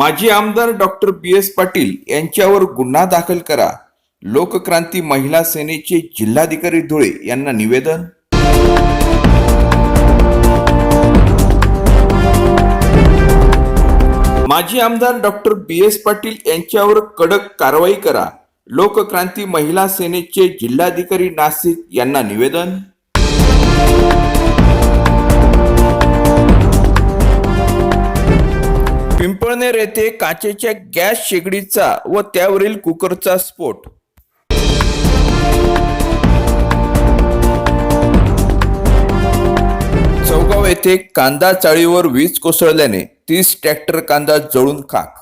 माजी आमदार doctor B S Patil यांच्यावर गुन्हा दाखल करा. लोकक्रांती महिला सेनेचे जिल्हाधिकारी धुळे यांना निवेदन. माजी आमदार डॉक्टर बी एस पाटील यांच्यावर कडक कारवाई करा. लोकक्रांती महिला सेनेचे जिल्हाधिकारी नाशिक यांना निवेदन. पिंपळनेर येथे काचेच्या गॅस शेगडीचा व त्यावरील कुकरचा स्फोट. चौगाव येथे कांदा चाळीवर वीज कोसळल्याने तीस ट्रॅक्टर कांदा जळून खाक.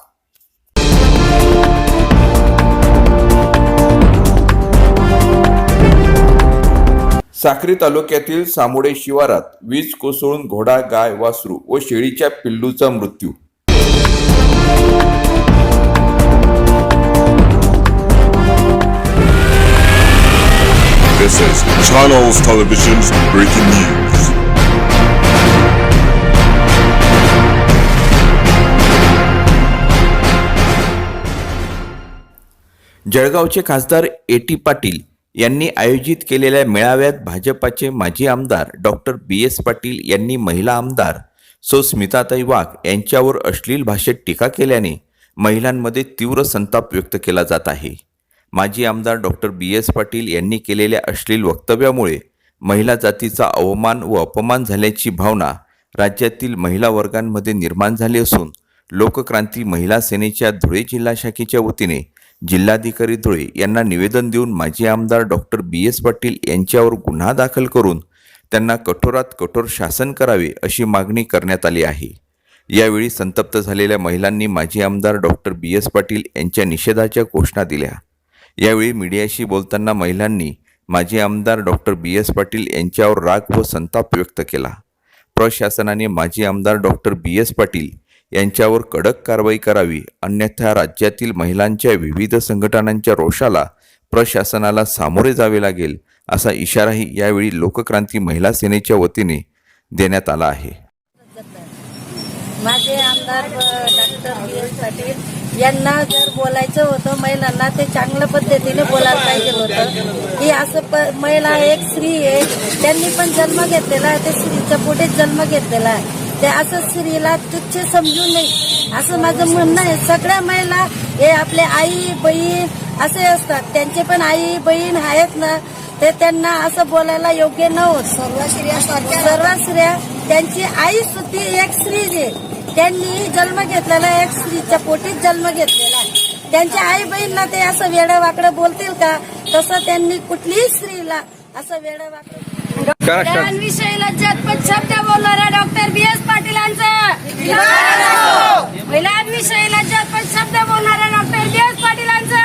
साक्री तालुक्यातील सामोडे शिवारात वीज कोसळून घोडा गाय वासरू व शेळीच्या पिल्लूचा मृत्यू. This is Channels Television's breaking news. जळगावचे खासदार ए टी पाटील यांनी आयोजित केलेल्या मेळाव्यात भाजपाचे माजी आमदार डॉक्टर बी एस पाटील यांनी महिला आमदार सो स्मिताताई वाघ यांच्यावर अश्लील भाषेत टीका केल्याने महिलांमध्ये तीव्र संताप व्यक्त केला जात आहे माजी आमदार डॉक्टर बी. एस. पाटील यांनी केलेल्या अश्लील वक्तव्यामुळे महिला जातीचा अवमान व अपमान झाल्याची भावना राज्यातील महिला वर्गांमध्ये निर्माण झाली असून लोकक्रांती महिला सेनेच्या धुळे जिल्हा शाखेच्या वतीने जिल्हाधिकारी धुळे यांना निवेदन देऊन माजी आमदार डॉक्टर बी. एस. पाटील यांच्यावर गुन्हा दाखल करून त्यांना कठोरात कठोर शासन करावे अशी मागणी करण्यात आली आहे. यावेळी संतप्त झालेल्या महिलांनी माजी आमदार डॉक्टर बी. एस. पाटील यांच्या निषेधाच्या घोषणा दिल्या. यावेळी मीडियाशी बोलताना महिलांनी माजी आमदार डॉक्टर बी एस पाटील यांच्यावर राग व संताप व्यक्त केला. प्रशासनाने माजी आमदार डॉक्टर बी एस पाटील यांच्यावर कडक कारवाई करावी अन्यथा राज्यातील महिलांच्या विविध संघटनांच्या रोषाला प्रशासनाला सामोरे जावे लागेल असा इशाराही यावेळी लोकक्रांती महिला सेनेच्या वतीने देण्यात आला आहे. माझे आमदार डॉक्टर बी एस पाटील यांना जर बोलायचं होतं महिलांना ते चांगल्या पद्धतीने बोलायला पाहिजे होतं. की असं प- महिला एक स्त्री आहे त्यांनी पण जन्म घेतलेला आहे ते स्त्रीच्या पोटेच जन्म घेतलेला आहे. ते असं स्त्रीला तुच्छ समजू नये. असं माझं म्हणणं आहे. सगळ्या महिला हे आपले आई बहीण असे असतात. त्यांचे पण आई बहीण आहेत ना ते त्यांना असं बोलायला योग्य नव्हतं सर्व स्त्रिया सर्व स्त्रिया त्यांची आई सुद्धा एक स्त्री आहे. त्यांनी जन्म घेतलेला एक स्त्रीच्या पोटीत जन्म घेतलेला आहे. त्यांच्या आई बहीणला ते असं वेडं वाकडं बोलतील का? तसं त्यांनी कुठलीही स्त्रीला असं वेडं वाकडं विषयी लज्जत शब्द बोलणाऱ्या डॉक्टर बी एस पाटीलांचं महिलांविषयी लज्जत शब्द बोलणाऱ्या डॉक्टर बी एस पाटीलांचं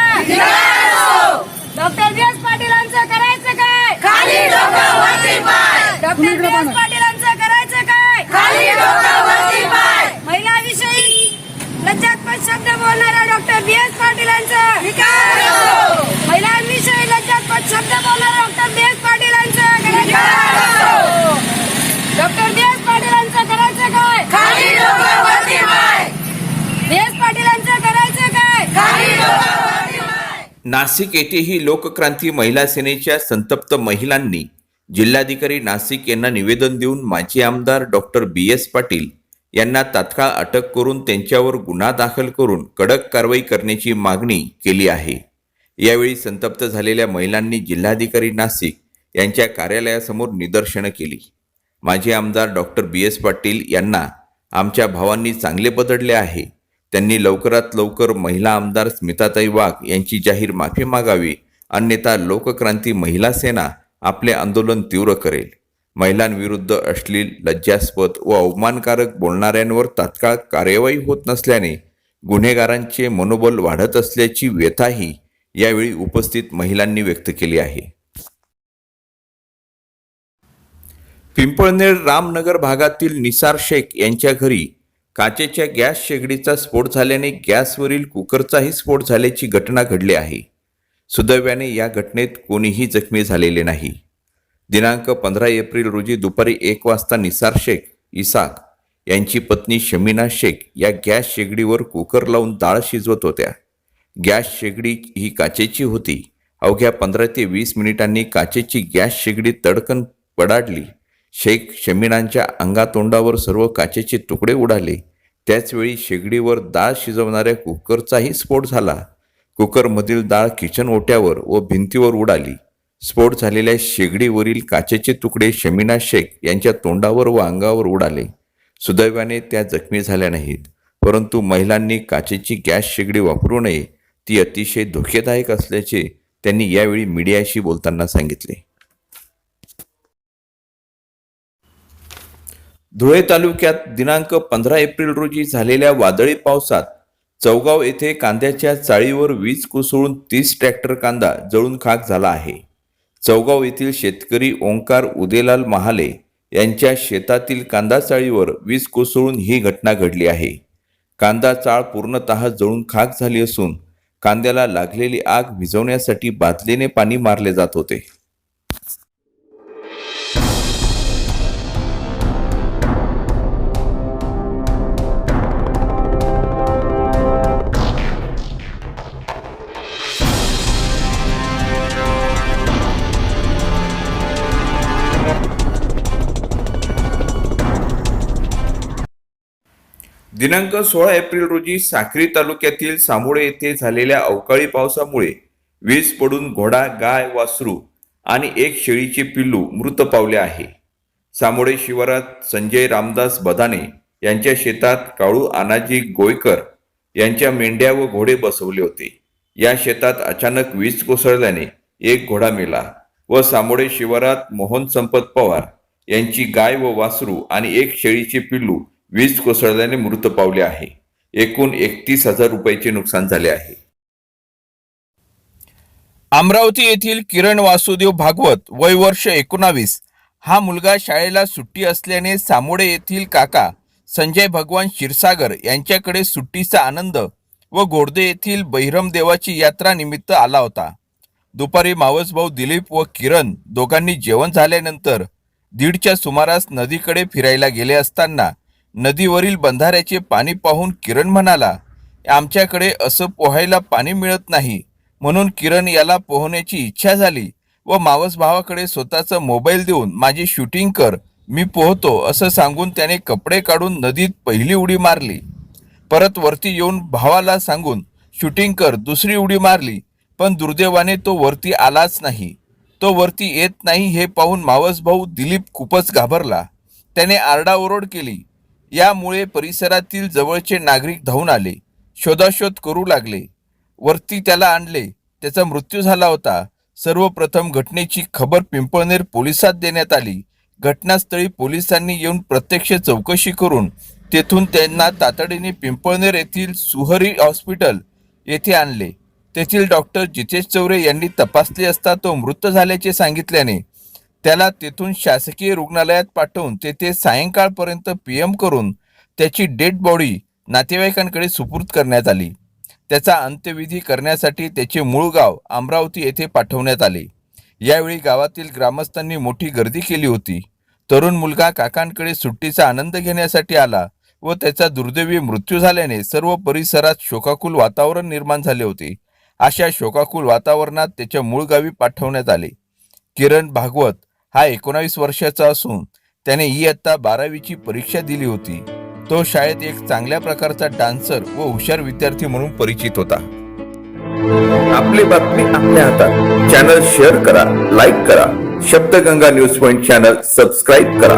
डॉक्टर बी एस पाटीलांचं करायचं काय खाली डॉक्टर बी एस पाटीलांचं करायचं काय खाली महिलाविषयी लज्जत पण शब्द बोलणाऱ्या डॉक्टर बी एस पाटीलांचं महिलांविषयी लज्जत पण शब्द बोलणाऱ्या डॉक्टर बी एस पाटीलांचं डॉक्टर बी एस पाटीलांचं करायचं काय खाली बी एस पाटीलांचं करायचं काय नाशिक येथेही लोकक्रांती महिला सेनेच्या संतप्त महिलांनी जिल्हाधिकारी नाशिक यांना निवेदन देऊन माजी आमदार डॉक्टर बी एस पाटील यांना तात्काळ अटक करून त्यांच्यावर गुन्हा दाखल करून कडक कारवाई करण्याची मागणी केली आहे. यावेळी संतप्त झालेल्या महिलांनी जिल्हाधिकारी नाशिक यांच्या कार्यालयासमोर निदर्शनं केली. माजी आमदार डॉक्टर बी एस पाटील यांना आमच्या भावांनी चांगले बदडले आहे. त्यांनी लवकरात लवकर महिला आमदार स्मिताताई वाघ यांची जाहीर माफी मागावी. अन्यथा लोकक्रांती महिला सेना आपले आंदोलन तीव्र करेल. महिलांविरुद्ध अश्लील लज्जास्पद व अवमानकारक बोलणाऱ्यांवर तात्काळ कार्यवाही होत नसल्याने गुन्हेगारांचे मनोबल वाढत असल्याची व्यथाही यावेळी उपस्थित महिलांनी व्यक्त केली आहे. पिंपळनेर रामनगर भागातील निसार शेख यांच्या घरी काचेच्या गॅस शेगडीचा स्फोट झाल्याने गॅसवरील कुकरचाही स्फोट झाल्याची घटना घडली आहे. सुदैवाने या घटनेत कोणीही जखमी झालेले नाही. दिनांक पंधरा एप्रिल रोजी दुपारी एक वाजता निसार शेख इसाक यांची पत्नी शमीना शेख या गॅस शेगडीवर कुकर लावून डाळ शिजवत होत्या. गॅस शेगडी ही काचेची होती. अवघ्या पंधरा ते वीस मिनिटांनी काचेची गॅस शेगडी तडकन पडाडली. शेख शमीनांच्या अंगातोंडावर सर्व काचेचे तुकडे उडाले. त्याचवेळी शेगडीवर डाळ शिजवणाऱ्या कुकरचाही स्फोट झाला. कुकरमधील डाळ किचन ओट्यावर व भिंतीवर उडाली. स्फोट झालेल्या शेगडीवरील काचेचे तुकडे शमीना शेख यांच्या तोंडावर व अंगावर उडाले. सुदैवाने त्या जखमी झाल्या नाहीत. परंतु महिलांनी काचेची गॅस शेगडी वापरू नये ती अतिशय धोकेदायक असल्याचे त्यांनी यावेळी मीडियाशी बोलताना सांगितले. धुळे तालुक्यात दिनांक पंधरा एप्रिल रोजी झालेल्या वादळी पावसात चौगाव येथे कांद्याच्या चाळीवर वीज कोसळून तीस ट्रॅक्टर कांदा जळून खाक झाला आहे. चौगाव येथील शेतकरी ओंकार उदेलाल महाले यांच्या शेतातील कांदा चाळीवर वीज कोसळून ही घटना घडली आहे. कांदा चाळ पूर्णतः जळून खाक झाली असून कांद्याला लागलेली आग विझवण्यासाठी बादलीने पाणी मारले जात होते. दिनांक सोळा एप्रिल रोजी साक्री तालुक्यातील सामोळे येथे झालेल्या अवकाळी पावसामुळे वीज पडून घोडा गाय वासरू आणि एक शेळीचे पिल्लू मृत पावले आहे. सामोळे शिवारात संजय रामदास बदाने यांच्या शेतात काळू आनाजी गोयकर यांच्या मेंढ्या व घोडे बसवले होते. या शेतात अचानक वीज कोसळल्याने एक घोडा मेला व सामोडे शिवारात मोहन संपत पवार यांची गाय व वासरू आणि एक शेळीचे पिल्लू वीज कोसळल्याने मृत पावले आहे. एकूण एकतीस हजार रुपयाचे नुकसान झाले आहे. अमरावती येथील किरण वासुदेव भागवत वय वर्ष एकोणावीस. हा मुलगा शाळेला सुट्टी असल्याने सामोडे येथील काका संजय भगवान क्षीरसागर यांच्याकडे सुट्टीचा आनंद व गोडदे येथील बहिरम देवाची यात्रा निमित्त आला होता. दुपारी मावसभाऊ दिलीप व किरण दोघांनी जेवण झाल्यानंतर दीडच्या सुमारास नदीकडे फिरायला गेले असताना नदीवरील बंधाऱ्याचे पाणी पाहून किरण म्हणाला आमच्याकडे असं पोहायला पाणी मिळत नाही. म्हणून किरण याला पोहण्याची इच्छा झाली व मावस भावाकडे स्वतःचा मोबाईल देऊन माझी शूटिंग कर मी पोहतो असं सांगून त्याने कपडे काढून नदीत पहिली उडी मारली. परत वरती येऊन भावाला सांगून शूटिंग कर दुसरी उडी मारली पण दुर्दैवाने तो वरती आलाच नाही. तो वरती येत नाही हे पाहून मावस भाऊ दिलीप खूपच घाबरला. त्याने आरडाओरड केली यामुळे परिसरातील जवळचे नागरिक धावून आले. शोधाशोध करू लागले. वरती त्याला आणले. त्याचा मृत्यू झाला होता. सर्वप्रथम घटनेची खबर पिंपळनेर पोलिसात देण्यात आली. घटनास्थळी पोलिसांनी येऊन प्रत्यक्ष चौकशी करून तेथून त्यांना तातडीने पिंपळनेर येथील सुहरी हॉस्पिटल येथे आणले. तेथील डॉक्टर जितेश चौरे यांनी तपासले असता तो मृत झाल्याचे सांगितल्याने त्याला तेथून शासकीय रुग्णालयात पाठवून तेथे सायंकाळपर्यंत पी एम करून त्याची डेड बॉडी नातेवाईकांकडे सुपूर्द करण्यात आली. त्याचा अंत्यविधी करण्यासाठी त्याचे मूळ गाव अमरावती येथे पाठवण्यात आले. यावेळी गावातील ग्रामस्थांनी मोठी गर्दी केली होती. तरुण मुलगा काकांकडे सुट्टीचा आनंद घेण्यासाठी आला व त्याचा दुर्दैवी मृत्यू झाल्याने सर्व परिसरात शोकाकुल वातावरण निर्माण झाले होते. अशा शोकाकुल वातावरणात त्याच्या मूळ गावी पाठवण्यात आले. किरण भागवत हा एकोणावीस वर्षाचा असून त्याने इयत्ता बारावीची परीक्षा दिली होती. तो शाळेत एक चांगल्या प्रकारचा डान्सर व हुशार विद्यार्थी म्हणून परिचित होता. आपली बातमी आपल्या हातात. चॅनल शेअर करा लाईक करा. Shabdaganga news point channel subscribe करा.